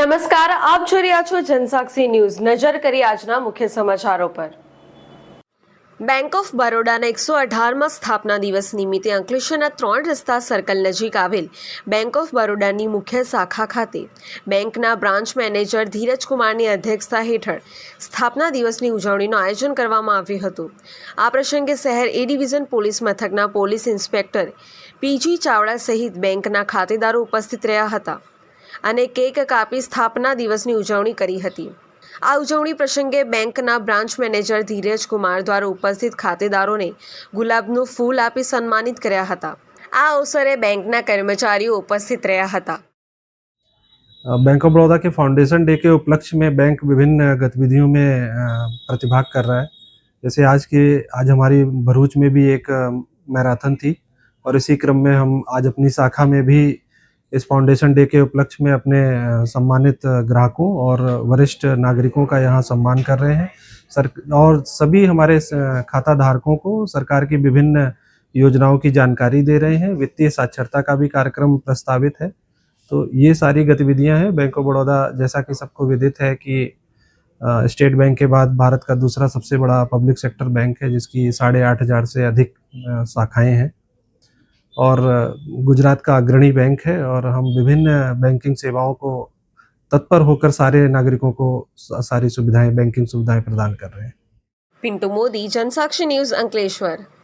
નમસ્કાર આપ જોઈ રહ્યા છો જનસાક્ષી ન્યૂઝ નજર કરી આજના મુખ્ય સમાચારો પર બેંક ઓફ બરોડાના એકસો અઢારમાં સ્થાપના દિવસ નિમિત્તે અંકલેશ્વરના ત્રણ રસ્તા સર્કલ નજીક આવેલ બેંક ઓફ બરોડાની મુખ્ય શાખા ખાતે બેંકના બ્રાન્ચ મેનેજર ધીરજ કુમારની અધ્યક્ષતા હેઠળ સ્થાપના દિવસની ઉજવણીનું આયોજન કરવામાં આવ્યું હતું આ પ્રસંગે શહેર એ ડિવિઝન પોલીસ મથકના પોલીસ ઇન્સ્પેક્ટર પીજી ચાવડા સહિત બેંકના ખાતેદારો ઉપસ્થિત રહ્યા હતા અને કેક કાપી સ્થાપના દિવસની ઉજવણી કરી હતી આ ઉજવણી પ્રસંગે બેંકના બ્રાન્ચ મેનેજર ધીરેજ કુમાર દ્વારા ઉપસ્થિત ખાતેદારોને ગુલાબનું ફૂલ આપી સન્માનિત કર્યા હતા આ અવસરે બેંકના કર્મચારીઓ ઉપસ્થિત રહ્યા હતા બેંક ઓફ બરોડા કે ફાઉન્ડેશન ડે કે ઉપલક્ષે મે બેંક વિવિધ ગતવિધિઓમાં પ્રતિભાગ કર رہا છે જેમ કે આજ કે આજ અમારી બરોચ મે ભી એક મેરેથન થી ઓર اسی ક્રમ મે હમ આજ અપની શાખા મે ભી इस फाउंडेशन डे के उपलक्ष्य में अपने सम्मानित ग्राहकों और वरिष्ठ नागरिकों का यहाँ सम्मान कर रहे हैं सर और सभी हमारे खाता धारकों को सरकार की विभिन्न योजनाओं की जानकारी दे रहे हैं वित्तीय साक्षरता का भी कार्यक्रम प्रस्तावित है तो ये सारी गतिविधियां हैं बैंक ऑफ बड़ौदा जैसा कि सबको विदित है कि स्टेट बैंक के बाद भारत का दूसरा सबसे बड़ा पब्लिक सेक्टर बैंक है जिसकी साढ़े आठ हज़ार से अधिक शाखाएँ हैं और गुजरात का अग्रणी बैंक है और हम विभिन्न बैंकिंग सेवाओं को तत्पर होकर सारे नागरिकों को सारी सुविधाएं बैंकिंग सुविधाएं प्रदान कर रहे हैं पिंटू मोदी जनसाक्षी न्यूज अंकलेश्वर